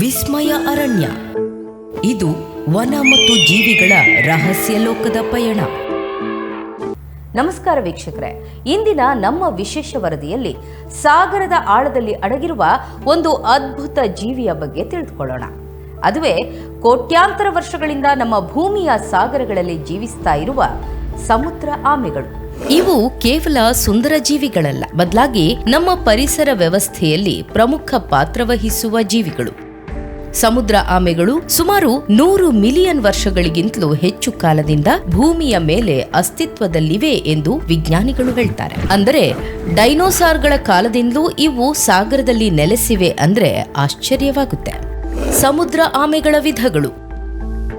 ವಿಸ್ಮಯ ಅರಣ್ಯ. ಇದು ವನ ಮತ್ತು ಜೀವಿಗಳ ರಹಸ್ಯ ಲೋಕದ ಪಯಣ. ನಮಸ್ಕಾರ ವೀಕ್ಷಕರೇ. ಇಂದಿನ ನಮ್ಮ ವಿಶೇಷ ವರದಿಯಲ್ಲಿ ಸಾಗರದ ಆಳದಲ್ಲಿ ಅಡಗಿರುವ ಒಂದು ಅದ್ಭುತ ಜೀವಿಯ ಬಗ್ಗೆ ತಿಳಿದುಕೊಳ್ಳೋಣ. ಅದುವೇ ಕೋಟ್ಯಾಂತರ ವರ್ಷಗಳಿಂದ ನಮ್ಮ ಭೂಮಿಯ ಸಾಗರಗಳಲ್ಲಿ ಜೀವಿಸ್ತಾ ಇರುವ ಸಮುದ್ರ ಆಮೆಗಳು. ಇವು ಕೇವಲ ಸುಂದರ ಜೀವಿಗಳಲ್ಲ, ಬದಲಾಗಿ ನಮ್ಮ ಪರಿಸರ ವ್ಯವಸ್ಥೆಯಲ್ಲಿ ಪ್ರಮುಖ ಪಾತ್ರ ವಹಿಸುವ ಜೀವಿಗಳು. ಸಮುದ್ರ ಆಮೆಗಳು ಸುಮಾರು ನೂರು ಮಿಲಿಯನ್ ವರ್ಷಗಳಿಗಿಂತಲೂ ಹೆಚ್ಚು ಕಾಲದಿಂದ ಭೂಮಿಯ ಮೇಲೆ ಅಸ್ತಿತ್ವದಲ್ಲಿವೆ ಎಂದು ವಿಜ್ಞಾನಿಗಳು ಹೇಳ್ತಾರೆ. ಅಂದರೆ ಡೈನೋಸಾರ್ಗಳ ಕಾಲದಿಂದಲೂ ಇವು ಸಾಗರದಲ್ಲಿ ನೆಲೆಸಿವೆ ಅಂದ್ರೆ ಆಶ್ಚರ್ಯವಾಗುತ್ತೆ. ಸಮುದ್ರ ಆಮೆಗಳ ವಿಧಗಳು.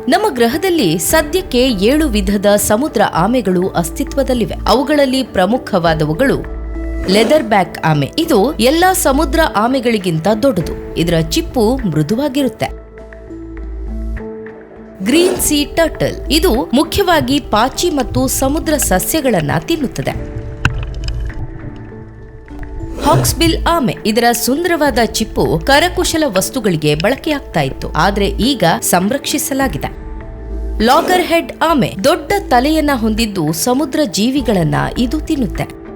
ನಮ್ಮ ಗ್ರಹದಲ್ಲಿ ಸದ್ಯಕ್ಕೆ ಏಳು ವಿಧದ ಸಮುದ್ರ ಆಮೆಗಳು ಅಸ್ತಿತ್ವದಲ್ಲಿವೆ. ಅವುಗಳಲ್ಲಿ ಪ್ರಮುಖವಾದವುಗಳು ಲೆದರ್ ಬ್ಯಾಕ್ ಆಮೆ. ಇದು ಎಲ್ಲಾ ಸಮುದ್ರ ಆಮೆಗಳಿಗಿಂತ ದೊಡ್ಡದು. ಇದರ ಚಿಪ್ಪು ಮೃದುವಾಗಿರುತ್ತೆ. Green sea turtle. ಇದು ಮುಖ್ಯವಾಗಿ ಪಾಚಿ ಮತ್ತು ಸಮುದ್ರ ಸಸ್ಯಗಳನ್ನ ತಿನ್ನುತ್ತದೆ. ಹಾಕ್ಸ್ಬಿಲ್ ಆಮೆ. ಇದರ ಸುಂದರವಾದ ಚಿಪ್ಪು ಕರಕುಶಲ ವಸ್ತುಗಳಿಗೆ ಬಳಕೆಯಾಗ್ತಾ ಇತ್ತು. ಆದರೆ ಈಗ ಸಂರಕ್ಷಿಸಲಾಗಿದೆ. ಲಾಗರ್ ಹೆಡ್ ಆಮೆ. ದೊಡ್ಡ ತಲೆಯನ್ನ ಹೊಂದಿದ್ದು ಸಮುದ್ರ ಜೀವಿಗಳನ್ನ ಇದು ತಿನ್ನುತ್ತೆ.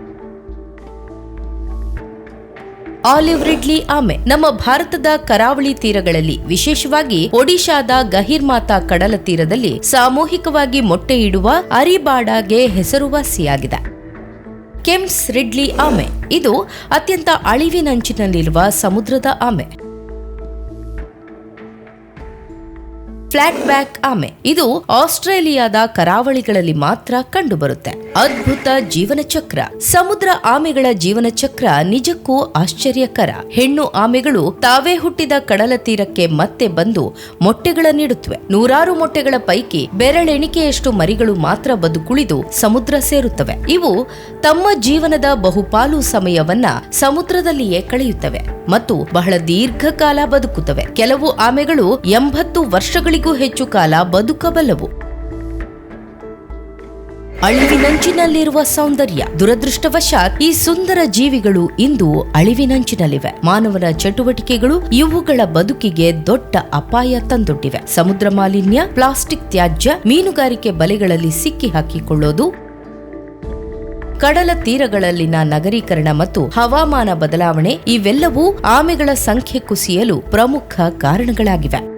ಆಲಿವ್ ರಿಡ್ಲಿ ಆಮೆ. ನಮ್ಮ ಭಾರತದ ಕರಾವಳಿ ತೀರಗಳಲ್ಲಿ, ವಿಶೇಷವಾಗಿ ಒಡಿಶಾದ ಗಹಿರ್ಮಾತಾ ಕಡಲ ತೀರದಲ್ಲಿ, ಸಾಮೂಹಿಕವಾಗಿ ಮೊಟ್ಟೆ ಇಡುವ ಅರಿಬಾಡಾಗೆ ಹೆಸರುವಾಸಿಯಾಗಿದೆ ಕೆಮ್ಸ್ ರಿಡ್ಲಿ ಆಮೆ. ಇದು ಅತ್ಯಂತ ಅಳಿವಿನಂಚಿನಲ್ಲಿರುವ ಸಮುದ್ರದ ಆಮೆ. ಫ್ಲಾಟ್ ಬ್ಯಾಕ್ ಆಮೆ. ಇದು ಆಸ್ಟ್ರೇಲಿಯಾದ ಕರಾವಳಿಗಳಲ್ಲಿ ಮಾತ್ರ ಕಂಡುಬರುತ್ತೆ. ಅದ್ಭುತ ಜೀವನ ಚಕ್ರ ಸಮುದ್ರ ಆಮೆಗಳ ಜೀವನ ಚಕ್ರ ನಿಜಕ್ಕೂ ಆಶ್ಚರ್ಯಕರ. ಹೆಣ್ಣು ಆಮೆಗಳು ತಾವೇ ಹುಟ್ಟಿದ ಕಡಲ ತೀರಕ್ಕೆ ಮತ್ತೆ ಬಂದು ಮೊಟ್ಟೆಗಳನ್ನಿಡುತ್ತವೆ ನೂರಾರು ಮೊಟ್ಟೆಗಳ ಪೈಕಿ ಬೆರಳೆಣಿಕೆಯಷ್ಟು ಮರಿಗಳು ಮಾತ್ರ ಬದುಕುಳಿದು ಸಮುದ್ರ ಸೇರುತ್ತವೆ. ಇವು ತಮ್ಮ ಜೀವನದ ಬಹುಪಾಲು ಸಮಯವನ್ನ ಸಮುದ್ರದಲ್ಲಿಯೇ ಕಳೆಯುತ್ತವೆ ಮತ್ತು ಬಹಳ ದೀರ್ಘಕಾಲ ಬದುಕುತ್ತವೆ. ಕೆಲವು ಆಮೆಗಳು ಎಂಬತ್ತು ವರ್ಷಗಳಿಗೂ ಹೆಚ್ಚು ಕಾಲ ಬದುಕಬಲ್ಲವು ಅಳಿವಿನಂಚಿನಲ್ಲಿರುವ ಸೌಂದರ್ಯ ದುರದೃಷ್ಟವಶಾತ್ ಈ ಸುಂದರ ಜೀವಿಗಳು ಇಂದು ಅಳಿವಿನಂಚಿನಲ್ಲಿವೆ ಮಾನವನ ಚಟುವಟಿಕೆಗಳು ಇವುಗಳ ಬದುಕಿಗೆ ದೊಡ್ಡ ಅಪಾಯ ತಂದೊಡ್ಡಿವೆ. ಸಮುದ್ರ ಮಾಲಿನ್ಯ, ಪ್ಲಾಸ್ಟಿಕ್ ತ್ಯಾಜ್ಯ, ಮೀನುಗಾರಿಕೆ ಬಲೆಗಳಲ್ಲಿ ಸಿಕ್ಕಿ ಹಾಕಿಕೊಳ್ಳೋದು, ಕಡಲ ತೀರಗಳಲ್ಲಿನ ನಗರೀಕರಣ ಮತ್ತು ಹವಾಮಾನ ಬದಲಾವಣೆ ಇವೆಲ್ಲವೂ ಆಮೆಗಳ ಸಂಖ್ಯೆ ಕುಸಿಯಲು ಪ್ರಮುಖ ಕಾರಣಗಳಾಗಿವೆ.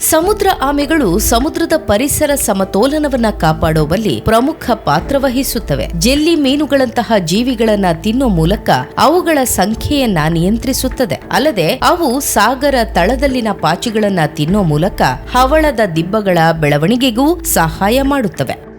ಸಮುದ್ರ ಆಮೆಗಳು ಸಮುದ್ರದ ಪರಿಸರ ಸಮತೋಲನವನ್ನ ಕಾಪಾಡುವಲ್ಲಿ ಪ್ರಮುಖ ಪಾತ್ರ ವಹಿಸುತ್ತವೆ. ಜೆಲ್ಲಿ ಮೀನುಗಳಂತಹ ಜೀವಿಗಳನ್ನ ತಿನ್ನೋ ಮೂಲಕ ಅವುಗಳ ಸಂಖ್ಯೆಯನ್ನ ನಿಯಂತ್ರಿಸುತ್ತದೆ. ಅಲ್ಲದೆ ಅವು ಸಾಗರ ತಳದಲ್ಲಿನ ಪಾಚಿಗಳನ್ನ ತಿನ್ನೋ ಮೂಲಕ ಹವಳದ ದಿಬ್ಬಗಳ ಬೆಳವಣಿಗೆಗೂ ಸಹಾಯ ಮಾಡುತ್ತವೆ.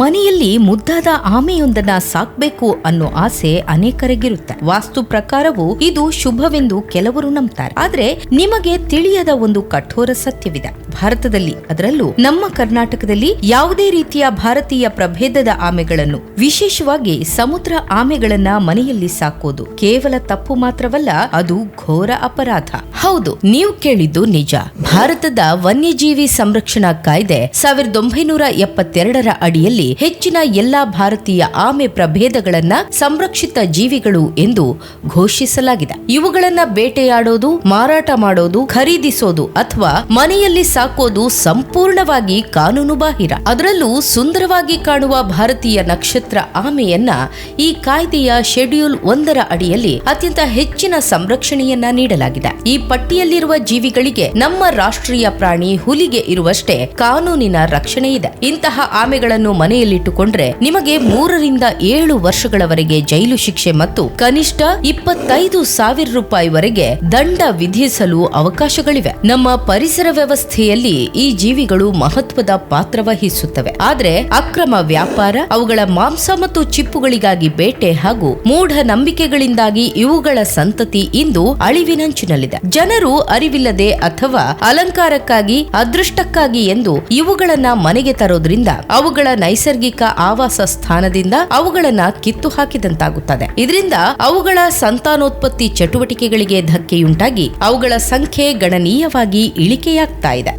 ಮನೆಯಲ್ಲಿ ಮುದ್ದಾದ ಆಮೆಯೊಂದನ್ನ ಸಾಕ್ಬೇಕು ಅನ್ನೋ ಆಸೆ ಅನೇಕರಿಗಿರುತ್ತೆ. ವಾಸ್ತು ಪ್ರಕಾರವು ಇದು ಶುಭವೆಂದು ಕೆಲವರು ನಂಬ್ತಾರೆ. ಆದ್ರೆ ನಿಮಗೆ ತಿಳಿಯದ ಒಂದು ಕಠೋರ ಸತ್ಯವಿದೆ. ಭಾರತದಲ್ಲಿ ಅದರಲ್ಲೂ ನಮ್ಮ ಕರ್ನಾಟಕದಲ್ಲಿ ಯಾವುದೇ ರೀತಿಯ ಭಾರತೀಯ ಪ್ರಭೇದದ ಆಮೆಗಳನ್ನು, ವಿಶೇಷವಾಗಿ ಸಮುದ್ರ ಆಮೆಗಳನ್ನ ಮನೆಯಲ್ಲಿ ಸಾಕೋದು, ಕೇವಲ ತಪ್ಪು ಮಾತ್ರವಲ್ಲ, ಅದು ಘೋರ ಅಪರಾಧ. ಹೌದು, ನೀವು ಕೇಳಿದ್ದು ನಿಜ. ಭಾರತದ ವನ್ಯಜೀವಿ ಸಂರಕ್ಷಣಾ ಕಾಯ್ದೆ ಸಾವಿರದ ಒಂಬೈನೂರ ಎಪ್ಪತ್ತೆರಡರ ಅಡಿಯಲ್ಲಿ ಹೆಚ್ಚಿನ ಎಲ್ಲಾ ಭಾರತೀಯ ಆಮೆ ಪ್ರಭೇದಗಳನ್ನ ಸಂರಕ್ಷಿತ ಜೀವಿಗಳು ಎಂದು ಘೋಷಿಸಲಾಗಿದೆ. ಇವುಗಳನ್ನ ಬೇಟೆಯಾಡೋದು, ಮಾರಾಟ ಮಾಡೋದು, ಖರೀದಿಸೋದು ಅಥವಾ ಮನೆಯಲ್ಲಿ ಸಾಕೋದು ಸಂಪೂರ್ಣವಾಗಿ ಕಾನೂನು ಬಾಹಿರ. ಅದರಲ್ಲೂ ಸುಂದರವಾಗಿ ಕಾಣುವ ಭಾರತೀಯ ನಕ್ಷತ್ರ ಆಮೆಯನ್ನ ಈ ಕಾಯ್ದೆಯ ಶೆಡ್ಯೂಲ್ ಒಂದರ ಅಡಿಯಲ್ಲಿ ಅತ್ಯಂತ ಹೆಚ್ಚಿನ ಸಂರಕ್ಷಣೆಯನ್ನ ನೀಡಲಾಗಿದೆ. ಈ ಪಟ್ಟಿಯಲ್ಲಿರುವ ಜೀವಿಗಳಿಗೆ ನಮ್ಮ ರಾಷ್ಟ್ರೀಯ ಪ್ರಾಣಿ ಹುಲಿಗೆ ಇರುವಷ್ಟೇ ಕಾನೂನಿನ ರಕ್ಷಣೆ ಇದೆ ಇಂತಹ ಆಮೆಗಳನ್ನು ಮನೆಯಲ್ಲಿಟ್ಟುಕೊಂಡ್ರೆ ನಿಮಗೆ ಮೂರರಿಂದ ಏಳು ವರ್ಷಗಳವರೆಗೆ ಜೈಲು ಶಿಕ್ಷೆ ಮತ್ತು ಕನಿಷ್ಠ ಇಪ್ಪತ್ತೈದು ಸಾವಿರ ರೂಪಾಯಿವರೆಗೆ ದಂಡ ವಿಧಿಸಲು ಅವಕಾಶಗಳಿವೆ. ನಮ್ಮ ಪರಿಸರ ವ್ಯವಸ್ಥೆಯಲ್ಲಿ ಈ ಜೀವಿಗಳು ಮಹತ್ವದ ಪಾತ್ರ ವಹಿಸುತ್ತವೆ. ಆದರೆ ಅಕ್ರಮ ವ್ಯಾಪಾರ, ಅವುಗಳ ಮಾಂಸ ಮತ್ತು ಚಿಪ್ಪುಗಳಿಗಾಗಿ ಬೇಟೆ ಹಾಗೂ ಮೂಢ ನಂಬಿಕೆಗಳಿಂದಾಗಿ ಇವುಗಳ ಸಂತತಿ ಇಂದು ಅಳಿವಿನಂಚಿನಲ್ಲಿದೆ ಜನರು ಅರಿವಿಲ್ಲದೆ ಅಥವಾ ಅಲಂಕಾರಕ್ಕಾಗಿ, ಅದೃಷ್ಟಕ್ಕಾಗಿ ಎಂದು ಇವುಗಳನ್ನ ಮನೆಗೆ ತರೋದ್ರಿಂದ ಅವುಗಳ ನೈಸರ್ಗಿಕ ಆವಾಸ ಸ್ಥಾನದಿಂದ ಅವುಗಳನ್ನ ಕಿತ್ತು ಹಾಕಿದಂತಾಗುತ್ತದೆ. ಇದರಿಂದ ಅವುಗಳ ಸಂತಾನೋತ್ಪತ್ತಿ ಚಟುವಟಿಕೆಗಳಿಗೆ ಧಕ್ಕೆಯುಂಟಾಗಿ ಅವುಗಳ ಸಂಖ್ಯೆ ಗಣನೀಯವಾಗಿ ಇಳಿಕೆಯಾಗ್ತಾ ಇದೆ.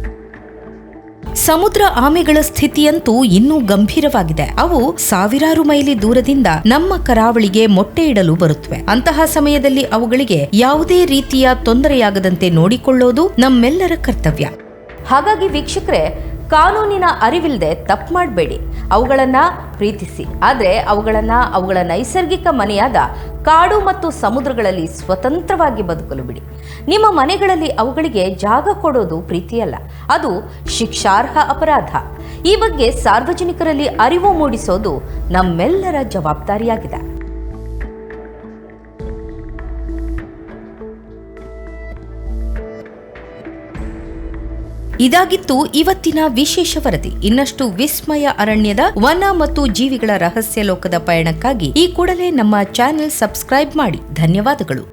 ಸಮುದ್ರ ಆಮೆಗಳ ಸ್ಥಿತಿಯಂತೂ ಇನ್ನೂ ಗಂಭೀರವಾಗಿದೆ. ಅವು ಸಾವಿರಾರು ಮೈಲಿ ದೂರದಿಂದ ನಮ್ಮ ಕರಾವಳಿಗೆ ಮೊಟ್ಟೆ ಇಡಲು ಬರುತ್ತವೆ. ಅಂತಹ ಸಮಯದಲ್ಲಿ ಅವುಗಳಿಗೆ ಯಾವುದೇ ರೀತಿಯ ತೊಂದರೆಯಾಗದಂತೆ ನೋಡಿಕೊಳ್ಳೋದು ನಮ್ಮೆಲ್ಲರ ಕರ್ತವ್ಯ. ಹಾಗಾಗಿ ವೀಕ್ಷಕರೇ ಕಾನೂನಿನ ಅರಿವಿಲ್ಲದೆ ತಪ್ಪು ಮಾಡಬೇಡಿ. ಅವುಗಳನ್ನು ಪ್ರೀತಿಸಿ. ಆದರೆ ಅವುಗಳನ್ನು ಅವುಗಳ ನೈಸರ್ಗಿಕ ಮನೆಯಾದ ಕಾಡು ಮತ್ತು ಸಮುದ್ರಗಳಲ್ಲಿ ಸ್ವತಂತ್ರವಾಗಿ ಬದುಕಲು ಬಿಡಿ. ನಿಮ್ಮ ಮನೆಗಳಲ್ಲಿ ಅವುಗಳಿಗೆ ಜಾಗ ಕೊಡೋದು ಪ್ರೀತಿಯಲ್ಲ. ಅದು ಶಿಕ್ಷಾರ್ಹ ಅಪರಾಧ. ಈ ಬಗ್ಗೆ ಸಾರ್ವಜನಿಕರಲ್ಲಿ ಅರಿವು ಮೂಡಿಸೋದು ನಮ್ಮೆಲ್ಲರ ಜವಾಬ್ದಾರಿಯಾಗಿದೆ. ಇದಾಗಿತ್ತು ಇವತ್ತಿನ ವಿಶೇಷ ವರದಿ. ಇನ್ನಷ್ಟು ವಿಸ್ಮಯ ಅರಣ್ಯದ ವನ ಮತ್ತು ಜೀವಿಗಳ ರಹಸ್ಯ ಲೋಕದ ಪಯಣಕ್ಕಾಗಿ ಈ ಕೂಡಲೇ ನಮ್ಮ ಚಾನೆಲ್ ಸಬ್ಸ್ಕ್ರೈಬ್ ಮಾಡಿ. ಧನ್ಯವಾದಗಳು.